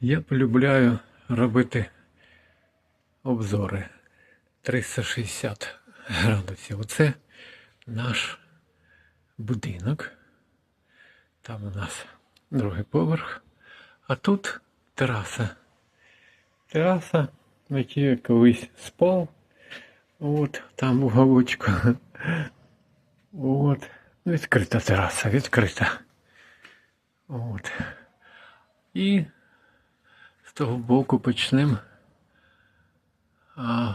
Я полюбляю робити обзори 360 градусів. Оце наш будинок. Там у нас другий поверх. А тут тераса. Тераса, на якій я колись спав. От, там уголочку. От. Відкрита тераса, відкрита. От. І того боку почнемо. А,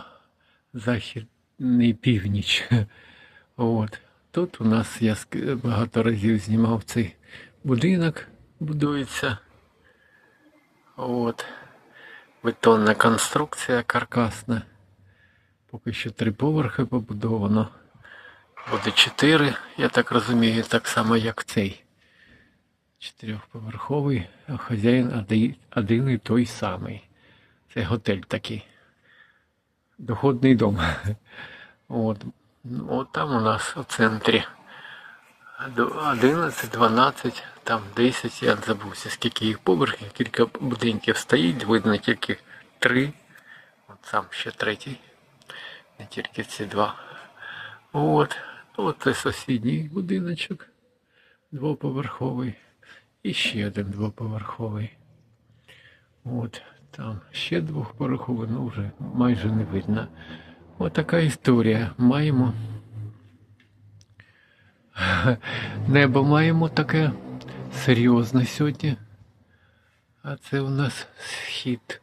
західний північ. От. Тут у нас я багато разів знімав цей будинок, будується. От. Бетонна конструкція каркасна. Поки що три поверхи побудовано. Буде чотири, я так розумію, так само, як цей. Чотирьохповерховий, а хазяїн один, і той самий. Це готель такий. Доходний дом. От. Ну, От там у нас у центрі 11, 12, там 10, я забувся, скільки їх поверхів, кілька будинків стоїть, видно тільки три. От сам ще третій. Не тільки ці два. От. От це сусідній будиночок. Двоповерховий. І ще один двоповерховий. От, там ще двоповерховий, ну вже майже не видно. От така історія. Маємо. Небо маємо таке серйозне сьогодні. А це у нас схід.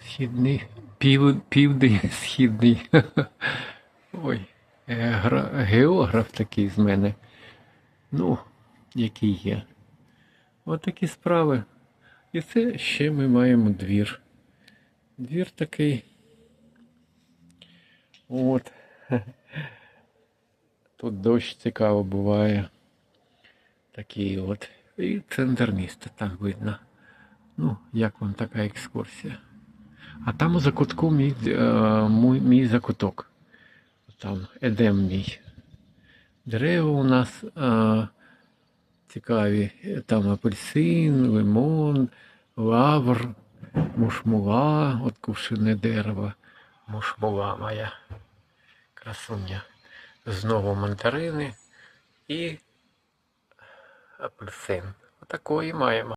Східний, пів, південь східний. Ой, географ такий з мене. Ну, який є. От такі справи. І це ще ми маємо двір. Двір такий. От. Тут дощ цікаво буває. Такий от. І центр міста там видно. Ну, як вам така екскурсія. А там у закутку мій, е, мій, мій закуток. Там едем мій. Дерева у нас е, цікаві. Там апельсин, лимон, лавр, мушмула, от кувшине дерево. Мушмула моя красуня. Знову мандарини і апельсин. Отакої маємо.